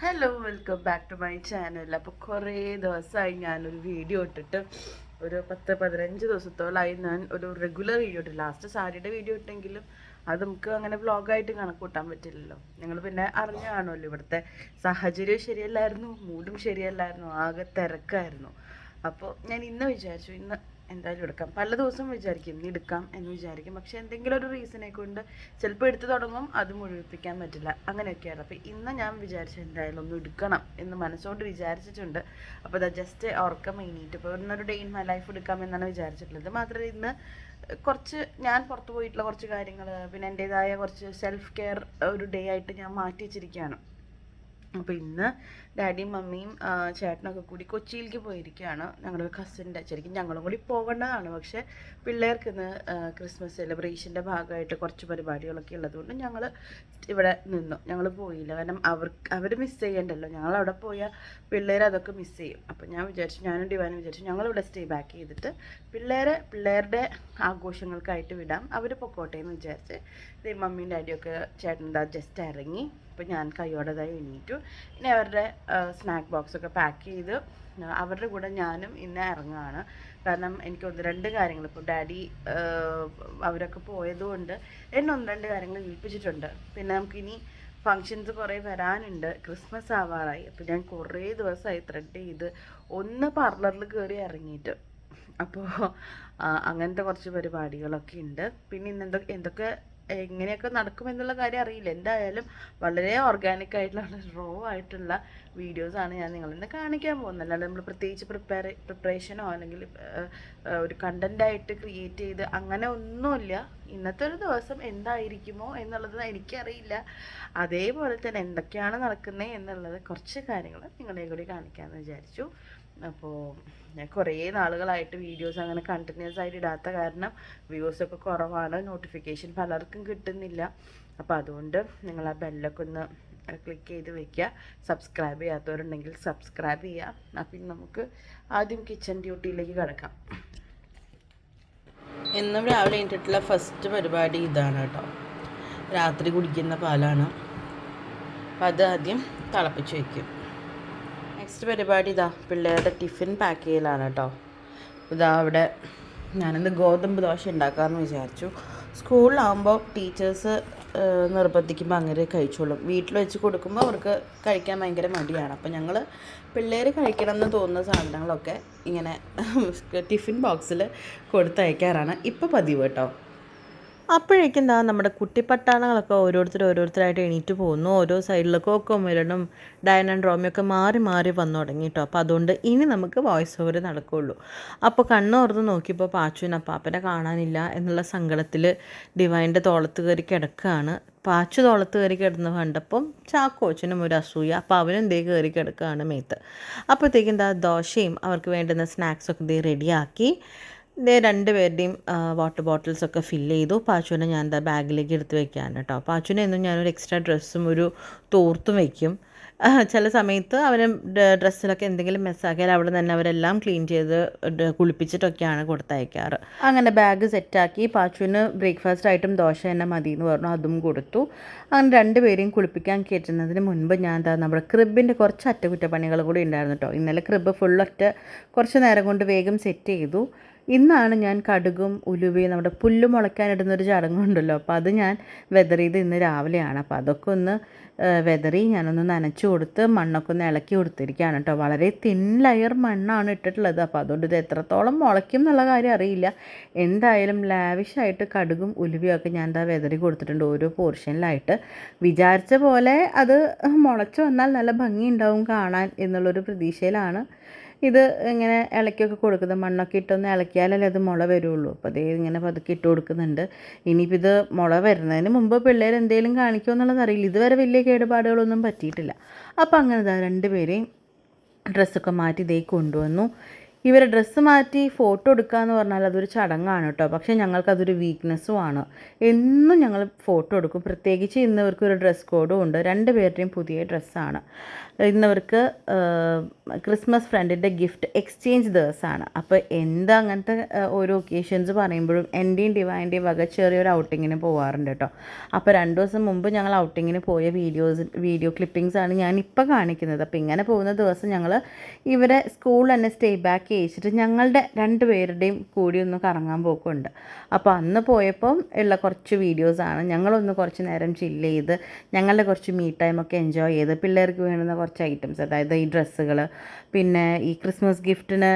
Hello welcome back to my channel അപ്പോൾ കുറേ ദിവസമായി ഞാനൊരു വീഡിയോ ഇട്ടിട്ട് ഒരു പത്ത് പതിനഞ്ച് ദിവസത്തോളമായി ഞാൻ ഒരു റെഗുലർ വീഡിയോ ഇട്ടു. ലാസ്റ്റ് സാരിയുടെ വീഡിയോ ഇട്ടെങ്കിലും അത് നമുക്ക് അങ്ങനെ വ്ളോഗായിട്ട് കണക്കൂട്ടാൻ പറ്റില്ലല്ലോ. നിങ്ങൾ പിന്നെ അറിഞ്ഞു കാണുമല്ലോ ഇവിടുത്തെ സാഹചര്യം ശരിയല്ലായിരുന്നു മൂഡും ശരിയല്ലായിരുന്നു ആകെ തിരക്കായിരുന്നു. അപ്പോൾ ഞാൻ ഇന്ന് വിചാരിച്ചു ഇന്ന് എന്തായാലും എടുക്കാം. പല ദിവസവും വിചാരിക്കും ഇന്ന് എടുക്കാം എന്ന് വിചാരിക്കും. പക്ഷെ എന്തെങ്കിലും ഒരു റീസണെ കൊണ്ട് ചിലപ്പോൾ എടുത്തു തുടങ്ങും അത് മുഴുവിപ്പിക്കാൻ പറ്റില്ല. അങ്ങനെയൊക്കെയാണ് അപ്പോൾ ഇന്ന് ഞാൻ വിചാരിച്ചു എന്തായാലും ഒന്ന് എടുക്കണം എന്ന് മനസ്സുകൊണ്ട് വിചാരിച്ചിട്ടുണ്ട്. അപ്പോൾ ദാ ജസ്റ്റ് ഉറക്കം എണീറ്റ് ഇപ്പോൾ ഇന്നൊരു ഡേ ഇൻ മൈ ലൈഫ് എടുക്കാം എന്നാണ് വിചാരിച്ചിട്ടുള്ളത്. മാത്രമല്ല ഇന്ന് കുറച്ച് ഞാൻ പുറത്ത് പോയിട്ടുള്ള കുറച്ച് കാര്യങ്ങൾ പിന്നെ എന്റേതായ കുറച്ച് സെൽഫ് കെയർ ഒരു ഡേ ആയിട്ട് ഞാൻ മാറ്റി വെച്ചിരിക്കുകയാണ്. അപ്പോൾ ഇന്ന് ഡാഡിയും മമ്മിയും ചേട്ടനൊക്കെ കൂടി കൊച്ചിയിലേക്ക് പോയിരിക്കുകയാണ്. ഞങ്ങളുടെ കസിന്റെ ശരിക്കും ഞങ്ങളും കൂടി പോകേണ്ടതാണ്. പക്ഷേ പിള്ളേർക്ക് ഇന്ന് ക്രിസ്മസ് സെലിബ്രേഷന്റെ ഭാഗമായിട്ട് കുറച്ച് പരിപാടികളൊക്കെ ഉള്ളതുകൊണ്ട് ഞങ്ങൾ ഇവിടെ നിന്നു. ഞങ്ങൾ പോയില്ല. കാരണം അവർക്ക് അവർ മിസ് ചെയ്യണ്ടല്ലോ. ഞങ്ങൾ അവിടെ പോയാൽ പിള്ളേർ അതൊക്കെ മിസ് ചെയ്യും. അപ്പോൾ ഞാൻ വിചാരിച്ചു ഞാനും ഡിവാനും വിചാരിച്ചു ഞങ്ങൾ ഇവിടെ സ്റ്റേ ബാക്ക് ചെയ്തിട്ട് പിള്ളേരെ പിള്ളേരുടെ ആഘോഷങ്ങൾക്കായിട്ട് വിടാം. അവർ പൊക്കോട്ടെ എന്ന് വിചാരിച്ച് മമ്മിയും ഡാഡിയൊക്കെ ചേട്ടൻ ജസ്റ്റ് ഇറങ്ങി അപ്പോൾ ഞാൻ കയ്യോടേതായി എണീറ്റു. ഇനി അവരുടെ സ്നാക്ക് ബോക്സൊക്കെ പാക്ക് ചെയ്ത് അവരുടെ കൂടെ ഞാനും ഇന്ന് ഇറങ്ങുകയാണ് കാരണം എനിക്ക് ഒന്ന് രണ്ട് കാര്യങ്ങൾ ഇപ്പോൾ ഡാഡി അവരൊക്കെ പോയതുകൊണ്ട് എന്നെ ഒന്ന് രണ്ട് കാര്യങ്ങൾ ഏൽപ്പിച്ചിട്ടുണ്ട്. പിന്നെ നമുക്കിനി ഫങ്ഷൻസ് കുറേ വരാനുണ്ട്. ക്രിസ്മസ് ആവാറായി. അപ്പോൾ ഞാൻ കുറേ ദിവസമായി ത്രെഡ് ചെയ്ത് ഒന്ന് പാർലറിൽ കയറി ഇറങ്ങിയിട്ട് അപ്പോൾ അങ്ങനത്തെ കുറച്ച് പരിപാടികളൊക്കെ ഉണ്ട് പിന്നെ ഇന്ന് എന്തൊക്കെ എന്തൊക്കെ എങ്ങനെയൊക്കെ നടക്കുമെന്നുള്ള കാര്യം അറിയില്ല. എന്തായാലും വളരെ ഓർഗാനിക് ആയിട്ടുള്ള റോ ആയിട്ടുള്ള വീഡിയോസാണ് ഞാൻ നിങ്ങളിന്ന് കാണിക്കാൻ പോകുന്നത്. അല്ലാതെ നമ്മൾ പ്രത്യേകിച്ച് പ്രിപ്പയർ പ്രിപ്പറേഷനോ അല്ലെങ്കിൽ ഒരു കണ്ടന്റായിട്ട് ക്രിയേറ്റ് ചെയ്ത് അങ്ങനെ ഒന്നുമില്ല. ഇന്നത്തെ ഒരു ദിവസം എന്തായിരിക്കുമോ എന്നുള്ളത് എനിക്കറിയില്ല. അതേപോലെ തന്നെ എന്തൊക്കെയാണ് നടക്കുന്നത് എന്നുള്ളത് കുറച്ച് കാര്യങ്ങൾ നിങ്ങളെ കൂടി കാണിക്കാമെന്ന് വിചാരിച്ചു. അപ്പോൾ ഞാൻ കുറേ നാളുകളായിട്ട് വീഡിയോസ് അങ്ങനെ കണ്ടിന്യൂസ് ആയിട്ട് ഇടാത്ത കാരണം വ്യൂസ് ഒക്കെ കുറവാണ്. നോട്ടിഫിക്കേഷൻ പലർക്കും കിട്ടുന്നില്ല. അപ്പോൾ അതുകൊണ്ട് നിങ്ങൾ ആ ബെല്ലൊക്കെ ഒന്ന് ക്ലിക്ക് ചെയ്ത് വെക്കുക സബ്സ്ക്രൈബ് ചെയ്യാത്തവരുണ്ടെങ്കിൽ സബ്സ്ക്രൈബ് ചെയ്യുക അപ്പം നമുക്ക് ആദ്യം കിച്ചൺ ഡ്യൂട്ടിയിലേക്ക് കിടക്കാം. എന്നും രാവിലെ കഴിഞ്ഞിട്ടുള്ള ഫസ്റ്റ് പരിപാടി ഇതാണ് കേട്ടോ. രാത്രി കുടിക്കുന്ന പാലാണ്. അപ്പം അത് ആദ്യം തിളപ്പിച്ച് വയ്ക്കും നെക്സ്റ്റ് പരിപാടി ഇതാ പിള്ളേരുടെ ടിഫിൻ പാക്ക് ചെയ്യലാണ് കേട്ടോ. ഇതാ അവിടെ ഞാനിന്ന് ഗോതമ്പ് ദോശ ഉണ്ടാക്കാമെന്ന് വിചാരിച്ചു. സ്കൂളിലാകുമ്പോൾ ടീച്ചേഴ്സ് നിർബന്ധിക്കുമ്പോൾ അങ്ങനെ കഴിച്ചോളും. വീട്ടിൽ വെച്ച് കൊടുക്കുമ്പോൾ അവർക്ക് കഴിക്കാൻ ഭയങ്കര മടിയാണ്. അപ്പോൾ ഞങ്ങൾ പിള്ളേർ കഴിക്കണം എന്ന് തോന്നുന്ന സാധനങ്ങളൊക്കെ ഇങ്ങനെ ടിഫിൻ ബോക്സിൽ കൊടുത്തയക്കാറാണ്. ഇപ്പോൾ പതിവ് കേട്ടോ. അപ്പോഴേക്കും എന്താ നമ്മുടെ കുട്ടിപ്പട്ടാളങ്ങളൊക്കെ ഓരോരുത്തർ ഓരോരുത്തരായിട്ട് എണീറ്റ് പോകുന്നു. ഓരോ സൈഡിലൊക്കെ കൊമിരനും ആൻഡ് റോമിയൊക്കെ മാറി മാറി വന്നു തുടങ്ങി കേട്ടോ അപ്പോൾ അതുകൊണ്ട് ഇനി നമുക്ക് വോയിസ് ഓവർ നടക്കുകയുള്ളൂ അപ്പോൾ കണ്ണോർന്ന് നോക്കിയപ്പോൾ പാച്ചുവിന് അപ്പാപ്പനെ കാണാനില്ല എന്നുള്ള സങ്കടത്തിൽ ഡിവൈന്റെ തോളത്ത് കയറി കിടക്കുകയാണ്. പാച്ചു തോളത്ത് കയറി കിടന്ന് കണ്ടപ്പം ചാക്കോച്ചനും ഒരു അസൂയ. അപ്പോൾ അവനും ദേ കയറി കിടക്കുകയാണ് മേത്ത്. അപ്പോഴത്തേക്കും എന്താ ദോശയും അവർക്ക് വേണ്ടുന്ന സ്നാക്സൊക്കെ ദേ റെഡിയാക്കി ദേ രണ്ട് പേരുടെയും വാട്ടർ ബോട്ടിൽസ് ഒക്കെ ഫില്ല് ചെയ്തു. പാച്ചുവിനെ ഞാൻ എന്താ ബാഗിലേക്ക് എടുത്ത് വെക്കാൻ കേട്ടോ പാച്ചുവിനെ എന്നും ഞാനൊരു എക്സ്ട്രാ ഡ്രസ്സും ഒരു തോർത്തും വയ്ക്കും ചില സമയത്ത് അവന് ഡ്രസ്സിലൊക്കെ എന്തെങ്കിലും മെസ്സാക്കിയാൽ അവിടെ തന്നെ അവരെല്ലാം ക്ലീൻ ചെയ്ത് കുളിപ്പിച്ചിട്ടൊക്കെയാണ് കൊടുത്തയക്കാറ്. അങ്ങനെ ബാഗ് സെറ്റാക്കി പാച്ചുവിന് ബ്രേക്ക്ഫാസ്റ്റ് ആയിട്ടും ദോശ തന്നെ മതി എന്ന് പറഞ്ഞു അതും കൊടുത്തു. അങ്ങനെ രണ്ടുപേരെയും കുളിപ്പിക്കാൻ കയറ്റുന്നതിന് മുൻപ് ഞാൻ എന്താ നമ്മുടെ ക്രിബിന്റെ കുറച്ച് അറ്റകുറ്റപ്പണികൾ കൂടി ഉണ്ടായിരുന്നു കേട്ടോ ഇന്നലെ ക്രിബ് ഫുള്ളൊറ്റ കുറച്ച് നേരം കൊണ്ട് വേഗം സെറ്റ് ചെയ്തു. ഇന്നാണ് ഞാൻ കടുകും ഉലുവയും നമ്മുടെ പുല്ല് മുളയ്ക്കാനിടുന്നൊരു ചടങ്ങുണ്ടല്ലോ അപ്പോൾ അത് ഞാൻ വെതറിയത് ഇന്ന് രാവിലെയാണ്. അപ്പോൾ അതൊക്കെ ഒന്ന് വെതറി ഞാനൊന്ന് നനച്ചു കൊടുത്ത് മണ്ണൊക്കെ ഒന്ന് ഇളക്കി കൊടുത്തിരിക്കുകയാണ് കേട്ടോ. വളരെ തിൻ ലെയർ മണ്ണാണ് ഇട്ടിട്ടുള്ളത്. അപ്പോൾ അതുകൊണ്ട് ഇത് എത്രത്തോളം മുളയ്ക്കും എന്നുള്ള കാര്യം അറിയില്ല. എന്തായാലും ലാവിഷായിട്ട് കടുകും ഉലുവയൊക്കെ ഞാൻ എന്താ വെതറി കൊടുത്തിട്ടുണ്ട് ഓരോ പോർഷനിലായിട്ട് വിചാരിച്ച പോലെ അത് മുളച്ചു വന്നാൽ നല്ല ഭംഗിയുണ്ടാവും കാണാൻ എന്നുള്ളൊരു പ്രതീക്ഷയിലാണ് ഇത് ഇങ്ങനെ ഇളക്കിയൊക്കെ കൊടുക്കുന്നത്. മണ്ണൊക്കെ ഇട്ടൊന്ന് ഇളക്കിയാലല്ലേ അത് മുള വരുള്ളൂ. അപ്പോൾ അതേ ഇങ്ങനെ പതുക്കെ ഇട്ട് കൊടുക്കുന്നുണ്ട്. ഇനിയിപ്പോൾ ഇത് മുള വരുന്നതിന് മുമ്പ് പിള്ളേർ എന്തെങ്കിലും കാണിക്കുമോ എന്നുള്ളത് അറിയില്ല. ഇതുവരെ വലിയ കേടുപാടുകളൊന്നും പറ്റിയിട്ടില്ല. അപ്പോൾ അങ്ങനെ ഇതാ രണ്ടുപേരെയും ഡ്രസ്സൊക്കെ മാറ്റി ഇതേ കൊണ്ടുവന്നു. ഇവരെ ഡ്രസ്സ് മാറ്റി ഫോട്ടോ എടുക്കുക എന്ന് പറഞ്ഞാൽ അതൊരു ചടങ്ങാണ് കേട്ടോ പക്ഷേ ഞങ്ങൾക്കതൊരു വീക്ക്നെസ്സും ആണ് എന്നും ഞങ്ങൾ ഫോട്ടോ എടുക്കും. പ്രത്യേകിച്ച് ഇന്നവർക്ക് ഒരു ഡ്രസ് കോഡും ഉണ്ട്. രണ്ട് പേരുടെയും പുതിയ ഡ്രസ്സാണ് ഇന്നവർക്ക് ക്രിസ്മസ് ഫ്രണ്ടിന്റെ ഗിഫ്റ്റ് എക്സ്ചേഞ്ച് ദിവസമാണ്. അപ്പോൾ എന്താ അങ്ങനത്തെ ഓരോ ഒക്കേഷൻസ് പറയുമ്പോഴും എന്റെയും ഡിവൈന്റെയും വക ചെറിയൊരു ഔട്ടിങ്ങിന് പോകാറുണ്ട് കേട്ടോ അപ്പോൾ രണ്ട് ദിവസം മുമ്പ് ഞങ്ങൾ ഔട്ടിങ്ങിന് പോയ വീഡിയോസ് വീഡിയോ ക്ലിപ്പിങ്സാണ് ഞാൻ ഇപ്പോൾ കാണിക്കുന്നത്. അപ്പോൾ ഇങ്ങനെ പോകുന്ന ദിവസം ഞങ്ങൾ ഇവരെ സ്കൂളിൽ തന്നെ സ്റ്റേ ബാക്ക് ചെയ്യിച്ചിട്ട് ഞങ്ങളുടെ രണ്ട് പേരുടെയും കൂടി ഒന്ന് കറങ്ങാൻ പോക്കുണ്ട്. അപ്പോൾ അന്ന് പോയപ്പം ഉള്ള കുറച്ച് വീഡിയോസാണ് ഞങ്ങളൊന്ന് കുറച്ച് നേരം ചില്ല് ചെയ്ത് ഞങ്ങളുടെ കുറച്ച് മീ ഒക്കെ എൻജോയ് ചെയ്ത് പിള്ളേർക്ക് വേണ്ടുന്ന കുറച്ച് ഐറ്റംസ് അതായത് ഈ ഡ്രസ്സുകൾ പിന്നെ ഈ ക്രിസ്മസ് ഗിഫ്റ്റിന്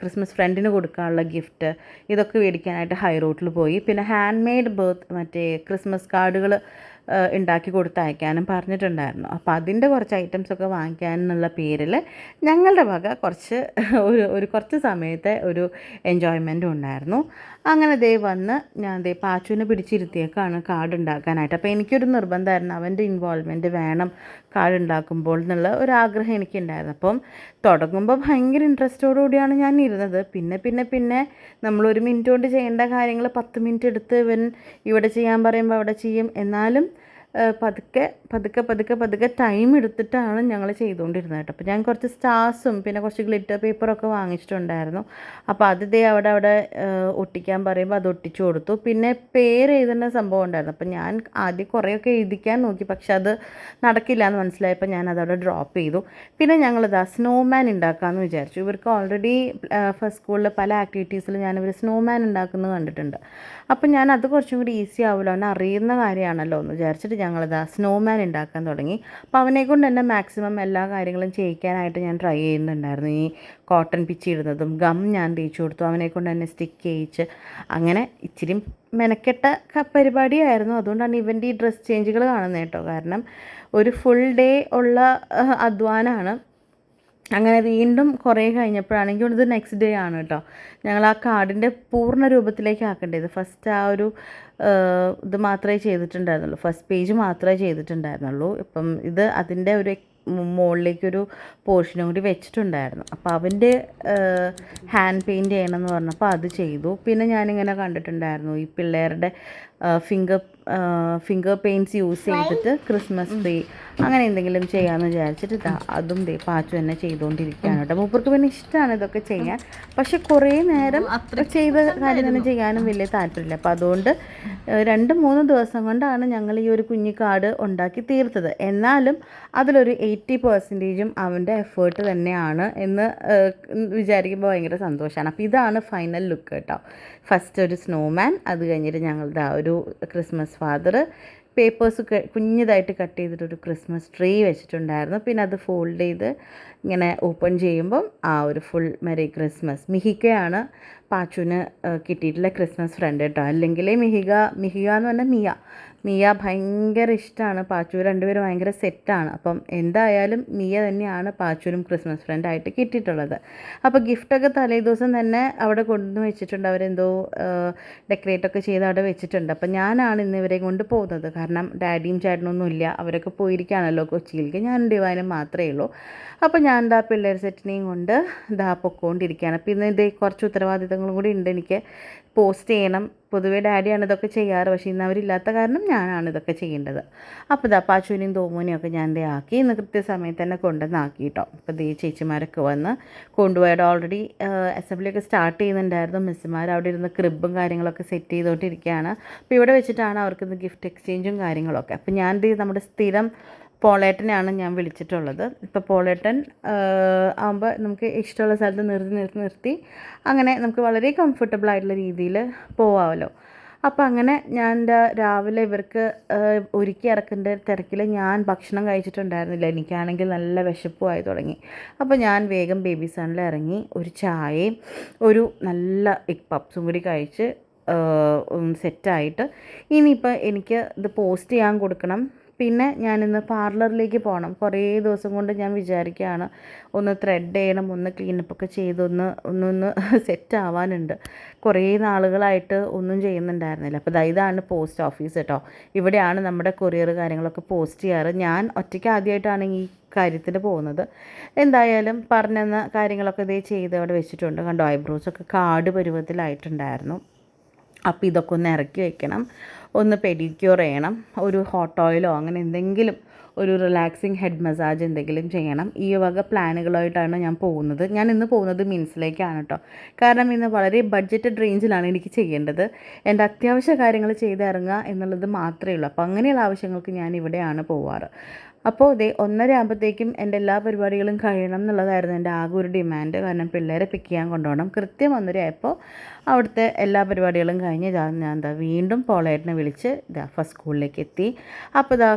ക്രിസ്മസ് ഫ്രണ്ടിന് കൊടുക്കാനുള്ള ഗിഫ്റ്റ് ഇതൊക്കെ മേടിക്കാനായിട്ട് ഹൈ റോട്ടിൽ പോയി. പിന്നെ ഹാൻഡ് മെയ്ഡ് ബർത്ത് മറ്റേ ക്രിസ്മസ് കാർഡുകൾ ഉണ്ടാക്കി കൊടുത്ത് അയക്കാനും പറഞ്ഞിട്ടുണ്ടായിരുന്നു. അപ്പോൾ അതിന്റെ കുറച്ച് ഐറ്റംസൊക്കെ വാങ്ങിക്കാനെന്നുള്ള പേരിൽ ഞങ്ങളുടെ വക കുറച്ച് ഒരു ഒരു കുറച്ച് സമയത്തെ ഒരു എൻജോയ്മെന്റും ഉണ്ടായിരുന്നു. അങ്ങനെ ദേ വന്ന് ഞാൻ ദേ പാച്ചുവിനെ പിടിച്ചിരുത്തിയേക്കാണ് കാർഡ് ഉണ്ടാക്കാനായിട്ട്. അപ്പോൾ എനിക്കൊരു നിർബന്ധമായിരുന്നു അവന്റെ ഇൻവോൾവ്മെന്റ് വേണം കാർഡ് ഉണ്ടാക്കുമ്പോൾ എന്നുള്ള ഒരാഗ്രഹം എനിക്കുണ്ടായിരുന്നു. അപ്പം തുടങ്ങുമ്പോൾ ഭയങ്കര ഇൻട്രസ്റ്റോടു കൂടിയാണ് ഞാൻ ഇരുന്നത്. പിന്നെ പിന്നെ പിന്നെ നമ്മൾ ഒരു മിനിറ്റ് കൊണ്ട് ചെയ്യേണ്ട കാര്യങ്ങൾ പത്ത് മിനിറ്റ് എടുത്ത് ഇവൻ ഇവിടെ ചെയ്യാൻ പറയുമ്പോൾ അവിടെ ചെയ്യും. എന്നാലും പതുക്കെ പതുക്കെ പതുക്കെ പതുക്കെ ടൈം എടുത്തിട്ടാണ് ഞങ്ങൾ ചെയ്തുകൊണ്ടിരുന്നത് കേട്ടോ. അപ്പോൾ ഞാൻ കുറച്ച് സ്റ്റാർസും പിന്നെ കുറച്ച് ഗ്ലിറ്റർ പേപ്പറൊക്കെ വാങ്ങിച്ചിട്ടുണ്ടായിരുന്നു. അപ്പോൾ അത് ഇതേ അവിടെ അവിടെ ഒട്ടിക്കാൻ പറയുമ്പോൾ അത് ഒട്ടിച്ചു കൊടുത്തു. പിന്നെ പേര് എഴുതുന്ന സംഭവം ഉണ്ടായിരുന്നു. അപ്പോൾ ഞാൻ ആദ്യം കുറേയൊക്കെ എഴുതിക്കാൻ നോക്കി. പക്ഷെ അത് നടക്കില്ല എന്ന് മനസ്സിലായപ്പോൾ ഞാൻ അതവിടെ ഡ്രോപ്പ് ചെയ്തു. പിന്നെ ഞങ്ങളിത് ആ സ്നോമാൻ ഉണ്ടാക്കാമെന്ന് വിചാരിച്ചു. ഇവർക്ക് ഓൾറെഡി ഫസ്റ്റ് സ്കൂളിൽ പല ആക്ടിവിറ്റീസിൽ ഞാനിവർ സ്നോമാൻ ഉണ്ടാക്കുന്നത് കണ്ടിട്ടുണ്ട്. അപ്പം ഞാൻ അത് കുറച്ചും കൂടി ഈസി ആവുമല്ലോ അവൻ അറിയുന്ന കാര്യമാണല്ലോ എന്ന് വിചാരിച്ചിട്ട് ഞങ്ങളിതാ സ്നോമാൻ ഉണ്ടാക്കാൻ തുടങ്ങി. അപ്പോൾ അവനെ കൊണ്ട് തന്നെ മാക്സിമം എല്ലാ കാര്യങ്ങളും ചെയ്യിക്കാനായിട്ട് ഞാൻ ട്രൈ ചെയ്യുന്നുണ്ടായിരുന്നു. ഈ കോട്ടൺ പിച്ചി ഇടുന്നതും ഗം ഞാൻ തേച്ചു കൊടുത്തു. അവനെ കൊണ്ട് തന്നെ സ്റ്റിക്ക് ചെയ്യിച്ച് അങ്ങനെ ഇച്ചിരി മെനക്കെട്ട പരിപാടിയായിരുന്നു. അതുകൊണ്ടാണ് ഇവന്റെ ഈ ഡ്രസ് ചേഞ്ചുകൾ കാണുന്നത് കേട്ടോ. കാരണം ഒരു ഫുൾ ഡേ ഉള്ള അധ്വാനമാണ് അങ്ങനെ വീണ്ടും കുറേ കഴിഞ്ഞപ്പോഴാണെങ്കിൽ തോന്നുന്നത് നെക്സ്റ്റ് ഡേ ആണ് കേട്ടോ. ഞങ്ങൾ ആ കാർഡിന്റെ പൂർണ രൂപത്തിലേക്ക് ആക്കേണ്ടത്. ഫസ്റ്റ് ആ ഒരു ഇത് മാത്രമേ ചെയ്തിട്ടുണ്ടായിരുന്നുള്ളൂ. ഫസ്റ്റ് പേജ് മാത്രമേ ചെയ്തിട്ടുണ്ടായിരുന്നുള്ളൂ. ഇപ്പം ഇത് അതിന്റെ ഒരു മുകളിലേക്കൊരു പോർഷനും കൂടി വെച്ചിട്ടുണ്ടായിരുന്നു. അപ്പോൾ അവന്റെ ഹാൻഡ് പെയിന്റ് ചെയ്യണമെന്ന് പറഞ്ഞപ്പോൾ അത് ചെയ്തു. പിന്നെ ഞാനിങ്ങനെ കണ്ടിട്ടുണ്ടായിരുന്നു ഈ പിള്ളേരുടെ ഫിംഗർ ഫിംഗർ പെയിന്റ്സ് യൂസ് ചെയ്തിട്ട് ക്രിസ്മസ് ട്രീ അങ്ങനെ എന്തെങ്കിലും ചെയ്യാമെന്ന് വിചാരിച്ചിട്ട് ഇതാ അതും ദേ പാച്ചു തന്നെ ചെയ്തുകൊണ്ടിരിക്കുകയാണ് കേട്ടോ. മൂപ്പർക്ക് പിന്നെ ഇഷ്ടമാണ് ഇതൊക്കെ ചെയ്യാൻ. പക്ഷെ കുറേ നേരം അത്ര ചെയ്ത കാര്യം തന്നെ ചെയ്യാനും വലിയ താല്പര്യമില്ല. അപ്പോൾ അതുകൊണ്ട് രണ്ട് മൂന്ന് ദിവസം കൊണ്ടാണ് ഞങ്ങൾ ഈ ഒരു കുഞ്ഞി കാർഡ് ഉണ്ടാക്കി തീർത്തത്. എന്നാലും അതിലൊരു എയ്റ്റി പെർസെന്റേജും അവന്റെ എഫേർട്ട് തന്നെയാണ് എന്ന് വിചാരിക്കുമ്പോൾ ഭയങ്കര സന്തോഷമാണ്. അപ്പോൾ ഇതാണ് ഫൈനൽ ലുക്ക് കേട്ടോ. ഫസ്റ്റ് ഒരു സ്നോമാൻ അത് കഴിഞ്ഞിട്ട് ഞങ്ങളുടെ ആ ഒരു ക്രിസ്മസ് ഫാദർ. പേപ്പേഴ്സ് കുഞ്ഞതായിട്ട് കട്ട് ചെയ്തിട്ടൊരു ക്രിസ്മസ് ട്രീ വെച്ചിട്ടുണ്ടായിരുന്നു. പിന്നെ അത് ഫോൾഡ് ചെയ്ത് ഇങ്ങനെ ഓപ്പൺ ചെയ്യുമ്പം ആ ഒരു ഫുൾ മെറി ക്രിസ്മസ്. മിഹിക്കയാണ് പാച്ചുവിന് കിട്ടിയിട്ടുള്ള ക്രിസ്മസ് ഫ്രണ്ട് കേട്ടോ. അല്ലെങ്കിൽ മിഹിക മിഹിക എന്ന് പറഞ്ഞാൽ മിയ. മിയ ഭയങ്കര ഇഷ്ടമാണ് പാച്ചു രണ്ടുപേരും ഭയങ്കര സെറ്റാണ്. അപ്പം എന്തായാലും മിയ തന്നെയാണ് പാച്ചുവിനും ക്രിസ്മസ് ഫ്രണ്ടായിട്ട് കിട്ടിയിട്ടുള്ളത്. അപ്പോൾ ഗിഫ്റ്റൊക്കെ തലേ ദിവസം തന്നെ അവിടെ കൊണ്ടുവന്ന് വെച്ചിട്ടുണ്ട്. അവരെന്തോ ഡെക്കറേറ്റൊക്കെ ചെയ്ത് അവിടെ വെച്ചിട്ടുണ്ട്. അപ്പം ഞാനാണ് ഇന്ന് ഇവരെ കൊണ്ട് പോകുന്നത്. കാരണം ഡാഡിയും ചേട്ടനൊന്നും ഇല്ല. അവരൊക്കെ പോയിരിക്കുകയാണല്ലോ കൊച്ചിയിലേക്ക്. ഞാൻ ഡിവാനും മാത്രമേ ഉള്ളൂ. അപ്പോൾ ഞാൻ എന്താ പിള്ളേർ സെറ്റിനെയും കൊണ്ട് ഇതാ പൊക്കോണ്ടിരിക്കുകയാണ്. അപ്പോൾ ഇന്ന് ഇത് കുറച്ച് ഉത്തരവാദിത്തങ്ങളും കൂടി ഉണ്ട്. എനിക്ക് പോസ്റ്റ് ചെയ്യണം. പൊതുവേ ഡാഡിയാണ് ഇതൊക്കെ ചെയ്യാറ്. പക്ഷേ ഇന്ന് അവരില്ലാത്ത കാരണം ഞാനാണ് ഇതൊക്കെ ചെയ്യേണ്ടത്. അപ്പോൾ ഇതാ പാച്ചുവിനെയും തോമൂനെയും ഒക്കെ ഞാൻ ദേ ആക്കി ഇന്ന് കൃത്യസമയത്ത് തന്നെ കൊണ്ടുവന്നാക്കി കേട്ടോ അപ്പോൾ ദേ ചേച്ചിമാരൊക്കെ വന്ന് കൊണ്ടുപോയത് ഓൾറെഡി അസംബ്ലി ഒക്കെ സ്റ്റാർട്ട് ചെയ്യുന്നുണ്ടായിരുന്നു. മിസ്സുമാർ അവിടെ ഇരുന്ന് ക്രിബും കാര്യങ്ങളൊക്കെ സെറ്റ് ചെയ്തുകൊണ്ടിരിക്കുകയാണ് അപ്പോൾ ഇവിടെ വെച്ചിട്ടാണ് അവർക്ക് ഇന്ന് ഗിഫ്റ്റ് എക്സ്ചേഞ്ചും കാര്യങ്ങളൊക്കെ. അപ്പോൾ ഞാൻ ദേ നമ്മുടെ സ്ഥിരം പോളേട്ടനെയാണ് ഞാൻ വിളിച്ചിട്ടുള്ളത്. ഇപ്പോൾ പോളേട്ടൻ ആകുമ്പോൾ നമുക്ക് ഇഷ്ടമുള്ള സ്ഥലത്ത് നിർത്തി നിർത്തി നിർത്തി അങ്ങനെ നമുക്ക് വളരെ കംഫർട്ടബിൾ ആയിട്ടുള്ള രീതിയിൽ പോവാമല്ലോ അപ്പോൾ അങ്ങനെ ഞാൻ രാവിലെ ഇവർക്ക് ഒരുക്കി ഇറക്കേണ്ട തിരക്കിൽ ഞാൻ ഭക്ഷണം കഴിച്ചിട്ടുണ്ടായിരുന്നില്ല. എനിക്കാണെങ്കിൽ നല്ല വിശപ്പുമായി തുടങ്ങി. അപ്പോൾ ഞാൻ വേഗം ബേബി സണിൽ ഇറങ്ങി ഒരു ചായയും ഒരു നല്ല എഗ് പപ്സും കൂടി കഴിച്ച് സെറ്റായിട്ട് ഇനിയിപ്പോൾ എനിക്ക് ഇത് പോസ്റ്റ് ചെയ്യാൻ കൊടുക്കണം. പിന്നെ ഞാനിന്ന് പാർലറിലേക്ക് പോകണം കുറേ ദിവസം കൊണ്ട് ഞാൻ വിചാരിക്കുകയാണ് ഒന്ന് ത്രെഡ് ചെയ്യണം ഒന്ന് ക്ലീനപ്പ് ഒക്കെ ചെയ്തൊന്ന് ഒന്നൊന്ന് സെറ്റ് ആവാനുണ്ട്. കുറേ നാളുകളായിട്ട് ഒന്നും ചെയ്യുന്നുണ്ടായിരുന്നില്ല. അപ്പോൾ ഇതാണ് പോസ്റ്റ് ഓഫീസ് കേട്ടോ ഇവിടെയാണ് നമ്മുടെ കൊറിയർ കാര്യങ്ങളൊക്കെ പോസ്റ്റ് ചെയ്യാറ്. ഞാൻ ഒറ്റയ്ക്ക് ആദ്യമായിട്ടാണ് ഈ കാര്യത്തിന് പോകുന്നത്. എന്തായാലും പറഞ്ഞെന്ന കാര്യങ്ങളൊക്കെ ഇതേ ചെയ്ത് അവിടെ വെച്ചിട്ടുണ്ട്. കണ്ടോ ഐബ്രോസൊക്കെ കാട് പരുവത്തിലായിട്ടുണ്ടായിരുന്നു. അപ്പോൾ ഇതൊക്കെ ഒന്ന് ഇറക്കി വെക്കണം. ഒന്ന് പെഡിക്യൂർ ചെയ്യണം ഒരു ഹോട്ട് ഓയിലോ അങ്ങനെ എന്തെങ്കിലും ഒരു റിലാക്സിങ് ഹെഡ് മസാജ് എന്തെങ്കിലും ചെയ്യണം. ഈ വക പ്ലാനുകളായിട്ടാണ് ഞാൻ പോകുന്നത്. ഞാൻ ഇന്ന് പോകുന്നത് മിൻസിലേക്കാണ് കേട്ടോ കാരണം ഇന്ന് വളരെ ബഡ്ജറ്റഡ് റേഞ്ചിലാണ് എനിക്ക് ചെയ്യേണ്ടത്. എന്റെ അത്യാവശ്യ കാര്യങ്ങൾ ചെയ്തിറങ്ങുക എന്നുള്ളത് മാത്രമേ ഉള്ളൂ. അപ്പോൾ അങ്ങനെയുള്ള ആവശ്യങ്ങൾക്ക് ഞാൻ ഇവിടെയാണ് പോവാറ്. അപ്പോൾ ഇതേ ഒന്നര ആകുമ്പോഴത്തേക്കും എന്റെ എല്ലാ പരിപാടികളും കഴിയണം എന്നുള്ളതായിരുന്നു എന്റെ ആകെ ഒരു ഡിമാൻഡ് കാരണം പിള്ളേരെ പിക്ക് ചെയ്യാൻ കൊണ്ടുപോകണം. കൃത്യം ഒന്നര ആയപ്പോൾ അവിടുത്തെ എല്ലാ പരിപാടികളും കഴിഞ്ഞ് ഇതാ ഞാൻ എന്താ വീണ്ടും പോളേട്ടനെ വിളിച്ച് ഇതാ ഫസ്റ്റ് സ്കൂളിലേക്ക് എത്തി. അപ്പോൾ ഇതാ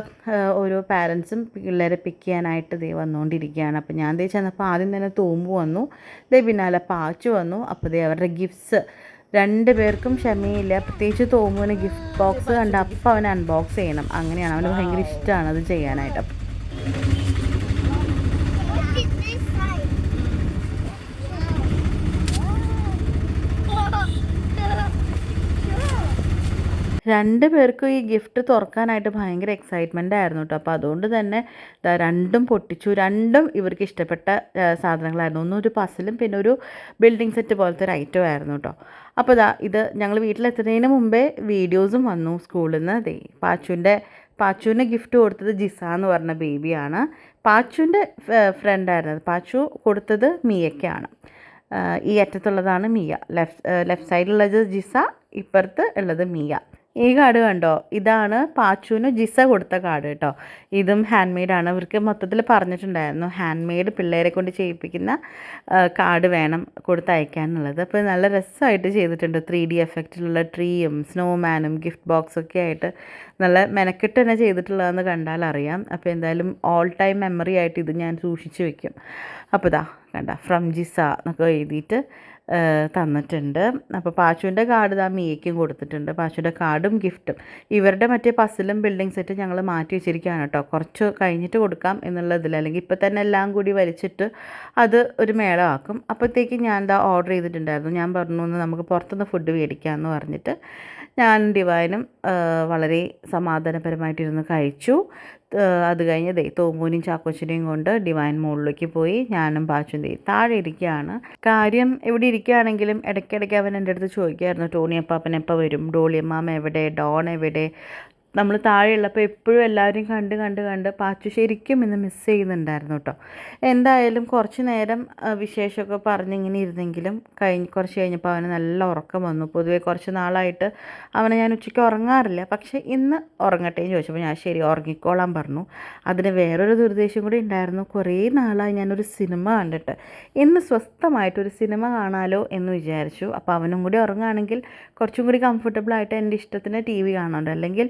ഓരോ പാരൻസും പിള്ളേരെ പിക്ക് ചെയ്യാനായിട്ട് ദേ വന്നുകൊണ്ടിരിക്കുകയാണ് അപ്പോൾ ഞാൻ ദേ ചെന്നപ്പോൾ ആദ്യം തന്നെ തൂമ്പ് വന്നു. ദേ പിന്നാലെ പാച്ചു വന്നു. അപ്പോൾ ദേ അവരുടെ ഗിഫ്റ്റ്സ് രണ്ട് പേർക്കും ക്ഷമയില്ല. പ്രത്യേകിച്ച് തോമുവിന് ഗിഫ്റ്റ് ബോക്സ് കണ്ട് അപ്പം അവൻ അൺബോക്സ് ചെയ്യണം. അങ്ങനെയാണ് അവന് ഭയങ്കര ഇഷ്ടമാണ് അത് ചെയ്യാനായിട്ട്. രണ്ട് പേർക്കും ഈ ഗിഫ്റ്റ് തുറക്കാനായിട്ട് ഭയങ്കര എക്സൈറ്റ്മെന്റ് ആയിരുന്നു കേട്ടോ അപ്പോൾ അതുകൊണ്ട് തന്നെ രണ്ടും പൊട്ടിച്ചു. രണ്ടും ഇവർക്ക് ഇഷ്ടപ്പെട്ട സാധനങ്ങളായിരുന്നു. ഒന്നും ഒരു പസിലും പിന്നെ ഒരു ബിൽഡിംഗ് സെറ്റ് പോലത്തെ ഒരു ഐറ്റം ആയിരുന്നു കേട്ടോ അപ്പോൾ ദാ ഇത് ഞങ്ങൾ വീട്ടിലെത്തുന്നതിന് മുമ്പേ വീഡിയോസും വന്നു സ്കൂളിൽ നിന്ന് പാച്ചുവിന്റെ പാച്ചുവിന് ഗിഫ്റ്റ് കൊടുത്തത് ജിസ എന്ന് പറഞ്ഞ ബേബിയാണ്. പാച്ചുവിന്റെ ഫ്രണ്ടായിരുന്നത്. പാച്ചു കൊടുത്തത് മിയയ്ക്കാണ്. ഈ അറ്റത്തുള്ളതാണ് മിയ. ലെഫ്റ്റ് ലെഫ്റ്റ് സൈഡിലുള്ളത് ജിസ ഇപ്പുറത്ത് ഉള്ളത് മിയ. ഈ കാർഡ് കണ്ടോ? ഇതാണ് പാച്ചുവിന് ജിസ കൊടുത്ത കാർഡ് കേട്ടോ. ഇതും ഹാൻഡ് മെയ്ഡാണ് ഇവർക്ക് മൊത്തത്തിൽ പറഞ്ഞിട്ടുണ്ടായിരുന്നു ഹാൻഡ് മെയ്ഡ് പിള്ളേരെ കൊണ്ട് ചെയ്യിപ്പിക്കുന്ന കാർഡ് വേണം കൊടുത്തയക്കാനുള്ളത്. അപ്പോൾ നല്ല രസമായിട്ട് ചെയ്തിട്ടുണ്ട് ത്രീ ഡി എഫക്റ്റിലുള്ള ട്രീയും സ്നോമാനും ഗിഫ്റ്റ് ബോക്സൊക്കെ ആയിട്ട് നല്ല മെനക്കെട്ട് തന്നെ ചെയ്തിട്ടുള്ളതെന്ന് കണ്ടാൽ അറിയാം. അപ്പോൾ എന്തായാലും ഓൾ ടൈം മെമ്മറി ആയിട്ട് ഇത് ഞാൻ സൂക്ഷിച്ച് വെക്കും. അപ്പോൾ ഇതാ കണ്ട ഫ്രം ജിസ എന്നൊക്കെ എഴുതിയിട്ട് തന്നിട്ടുണ്ട്. അപ്പോൾ പാച്ചുവിന്റെ കാർഡ് ഇതാ മിയയ്ക്കും കൊടുത്തിട്ടുണ്ട്. പാച്ചുവിന്റെ കാർഡും ഗിഫ്റ്റും. ഇവരുടെ മറ്റേ പസിലും ബിൽഡിംഗ് സെറ്റും ഞങ്ങൾ മാറ്റി വെച്ചിരിക്കുകയാണ് കേട്ടോ. കുറച്ച് കഴിഞ്ഞിട്ട് കൊടുക്കാം എന്നുള്ളതിൽ അല്ലെങ്കിൽ ഇപ്പോൾ തന്നെ എല്ലാം കൂടി വലിച്ചിട്ട് അത് ഒരു മേളമാക്കും. അപ്പോഴത്തേക്ക് ഞാൻ എന്താ ഓർഡർ ചെയ്തിട്ടുണ്ടായിരുന്നു. ഞാൻ പറഞ്ഞു നമുക്ക് പുറത്തുനിന്ന് ഫുഡ് മേടിക്കാമെന്ന് പറഞ്ഞിട്ട്. ഞാൻ ഡിവൈനും വളരെ സമാധാനപരമായിട്ടിരുന്ന് കഴിച്ചു. അത് കഴിഞ്ഞ് ദേ തോമ്പൂനും ചാക്കോച്ചനെയും കൊണ്ട് ഡിവൈൻ മുകളിലേക്ക് പോയി. ഞാനും പാച്ചും ദേ താഴെ ഇരിക്കുകയാണ്. കാര്യം ഇവിടെ ഇരിക്കുകയാണെങ്കിലും ഇടയ്ക്കിടയ്ക്ക് അവൻ എന്റെ അടുത്ത് ചോദിക്കുമായിരുന്നു ടോണി അപ്പാപ്പൻ എപ്പോൾ വരും? ഡോളിയമ്മാമ എവിടെ? ഡോൺ എവിടെ? നമ്മൾ താഴെയുള്ളപ്പോൾ എപ്പോഴും എല്ലാവരും കണ്ട് കണ്ട് കണ്ട് പാച്ചു ശരിക്കും ഇന്ന് മിസ് ചെയ്യുന്നുണ്ടായിരുന്നു കേട്ടോ എന്തായാലും കുറച്ച് നേരം വിശേഷമൊക്കെ പറഞ്ഞിങ്ങനെ ഇരുന്നെങ്കിലും കഴിഞ്ഞ് കുറച്ച് കഴിഞ്ഞപ്പോൾ അവന് നല്ല ഉറക്കം വന്നു. പൊതുവേ കുറച്ച് നാളായിട്ട് അവനെ ഞാൻ ഉച്ചയ്ക്ക് ഉറങ്ങാറില്ല. പക്ഷേ ഇന്ന് ഉറങ്ങട്ടെ എന്ന് ചോദിച്ചപ്പോൾ ഞാൻ ശരി ഉറങ്ങിക്കോളാൻ പറഞ്ഞു. അതിന് വേറൊരു ദുരുദ്ദേശം കൂടി ഉണ്ടായിരുന്നു. കുറേ നാളായി ഞാനൊരു സിനിമ കണ്ടിട്ട്. ഇന്ന് സ്വസ്ഥമായിട്ടൊരു സിനിമ കാണാലോ എന്ന് വിചാരിച്ചു. അപ്പോൾ അവനും കൂടി ഉറങ്ങുകയാണെങ്കിൽ കുറച്ചും കൂടി കംഫർട്ടബിൾ ആയിട്ട് എന്റെ ഇഷ്ടത്തിന് ടി വി കാണാണ്ട് അല്ലെങ്കിൽ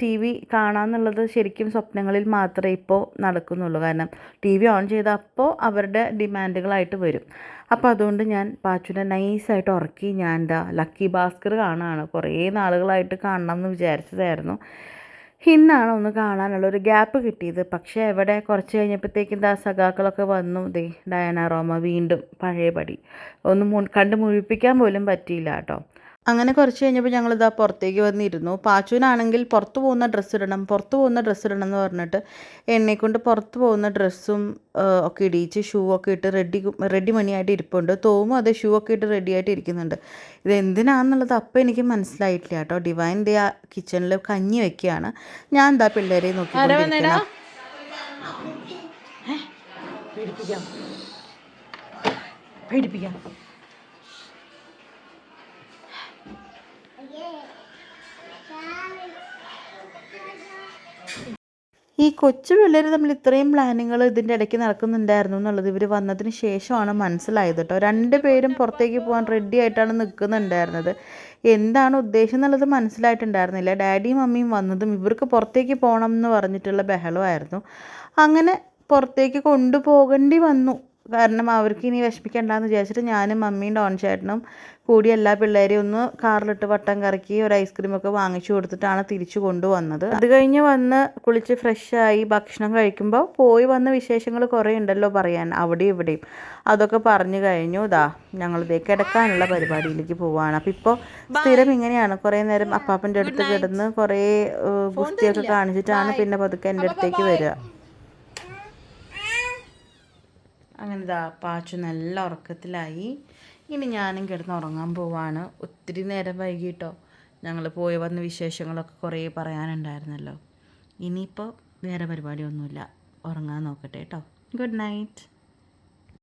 ടി വി കാണാമെന്നുള്ളത് ശരിക്കും സ്വപ്നങ്ങളിൽ മാത്രമേ ഇപ്പോൾ നടക്കുന്നുള്ളൂ. കാരണം ടി വി ഓൺ ചെയ്ത അപ്പോൾ അവരുടെ ഡിമാൻഡുകളായിട്ട് വരും. അപ്പോൾ അതുകൊണ്ട് ഞാൻ പാച്ചുനെ നൈസായിട്ട് ഉറക്കി ഞാൻ എന്താ ലക്കി ഭാസ്കർ കാണുകയാണ് കുറേ നാളുകളായിട്ട് കാണണം എന്ന് വിചാരിച്ചതായിരുന്നു. ഇന്നാണ് ഒന്ന് കാണാനുള്ള ഒരു ഗ്യാപ്പ് കിട്ടിയത്. പക്ഷേ എവിടെ കുറച്ച് കഴിഞ്ഞപ്പോഴത്തേക്കും ദാ സഖാക്കളൊക്കെ വന്നു. ദേ ഡയന റോമ വീണ്ടും പഴയപടി. ഒന്ന് കണ്ട് മുഴിപ്പിക്കാൻ പോലും പറ്റിയില്ല കേട്ടോ. അങ്ങനെ കുറച്ച് കഴിഞ്ഞപ്പോൾ ഞങ്ങൾ ഇതാ പുറത്തേക്ക് വന്നിരുന്നു. പാച്ചുവിനാണെങ്കിൽ പുറത്തു പോകുന്ന ഡ്രസ്സ് ഇടണം പുറത്ത് പോകുന്ന ഡ്രസ്സ് ഇടണം എന്ന് പറഞ്ഞിട്ട് എന്നെക്കൊണ്ട് പുറത്ത് പോകുന്ന ഡ്രസ്സും ഒക്കെ ഇടിയിച്ച് ഷൂ ഒക്കെ ഇട്ട് റെഡി റെഡി മണിയായിട്ട് ഇരിപ്പുണ്ട്. തോമും അതേ ഷൂ ഒക്കെ ഇട്ട് റെഡി ആയിട്ട് ഇരിക്കുന്നുണ്ട്. ഇത് എന്തിനാണെന്നുള്ളത് അപ്പം എനിക്ക് മനസ്സിലായിട്ടില്ല കേട്ടോ. ഡിവൈൻ ദേ ആ കിച്ചണിൽ കഞ്ഞി വെക്കുകയാണ്. ഞാൻ എന്താ പിള്ളേരെ നോക്കി പേടിപ്പിക്കാം. പേടിപ്പിക്കാം. ഈ കൊച്ചു പിള്ളേർ തമ്മിൽ ഇത്രയും പ്ലാനിങ്ങൾ ഇതിന്റെ ഇടയ്ക്ക് നടക്കുന്നുണ്ടായിരുന്നു എന്നുള്ളത് ഇവർ വന്നതിന് ശേഷമാണ് മനസ്സിലായത് കേട്ടോ. രണ്ട് പേരും പുറത്തേക്ക് പോകാൻ റെഡി ആയിട്ടാണ് നിൽക്കുന്നുണ്ടായിരുന്നത്. എന്താണ് ഉദ്ദേശം എന്നുള്ളത് മനസ്സിലായിട്ടുണ്ടായിരുന്നില്ല. ഡാഡിയും മമ്മിയും വന്നതും ഇവർക്ക് പുറത്തേക്ക് പോകണം എന്ന് പറഞ്ഞിട്ടുള്ള ബഹളമായിരുന്നു. അങ്ങനെ പുറത്തേക്ക് കൊണ്ടുപോകേണ്ടി വന്നു. കാരണം അവർക്ക് ഇനി വിഷമിക്കണ്ടെന്ന് വിചാരിച്ചിട്ട് ഞാനും മമ്മിയും ഡോൺ ചേട്ടനും കൂടി എല്ലാ പിള്ളേരെയും ഒന്ന് കാറിലിട്ട് വട്ടം കറക്കി ഒരു ഐസ്ക്രീമൊക്കെ വാങ്ങിച്ചു കൊടുത്തിട്ടാണ് തിരിച്ചു കൊണ്ടുവന്നത്. അത് കഴിഞ്ഞ് വന്ന് കുളിച്ച് ഫ്രഷായി ഭക്ഷണം കഴിക്കുമ്പോൾ പോയി വന്ന വിശേഷങ്ങൾ കുറേ ഉണ്ടല്ലോ പറയാൻ. അവിടെയും ഇവിടെയും. അതൊക്കെ പറഞ്ഞു കഴിഞ്ഞു. ഇതാ ഞങ്ങളിതേ കിടക്കാനുള്ള പരിപാടിയിലേക്ക് പോവാണ്. അപ്പോൾ ഇപ്പോൾ സ്ഥിരം ഇങ്ങനെയാണ്. കുറേ നേരം അപ്പാപ്പന്റെ അടുത്ത് കിടന്ന് കുറേ ഗുസ്തിയൊക്കെ കാണിച്ചിട്ടാണ് പിന്നെ പതുക്കെ എന്റെ അടുത്തേക്ക് വരിക. അങ്ങനെ ഇതാ പാച്ചു നല്ല ഉറക്കത്തിലായി. ഇനി ഞാനും കിടന്ന് ഉറങ്ങാൻ പോവാണ്. ഒത്തിരി നേരം വൈകിട്ടോ. ഞങ്ങൾ പോയി വന്ന വിശേഷങ്ങളൊക്കെ കുറേ പറയാനുണ്ടായിരുന്നല്ലോ. ഇനിയിപ്പോൾ വേറെ പരിപാടിയൊന്നുമില്ല. ഉറങ്ങാൻ നോക്കട്ടെ കേട്ടോ ഗുഡ് നൈറ്റ്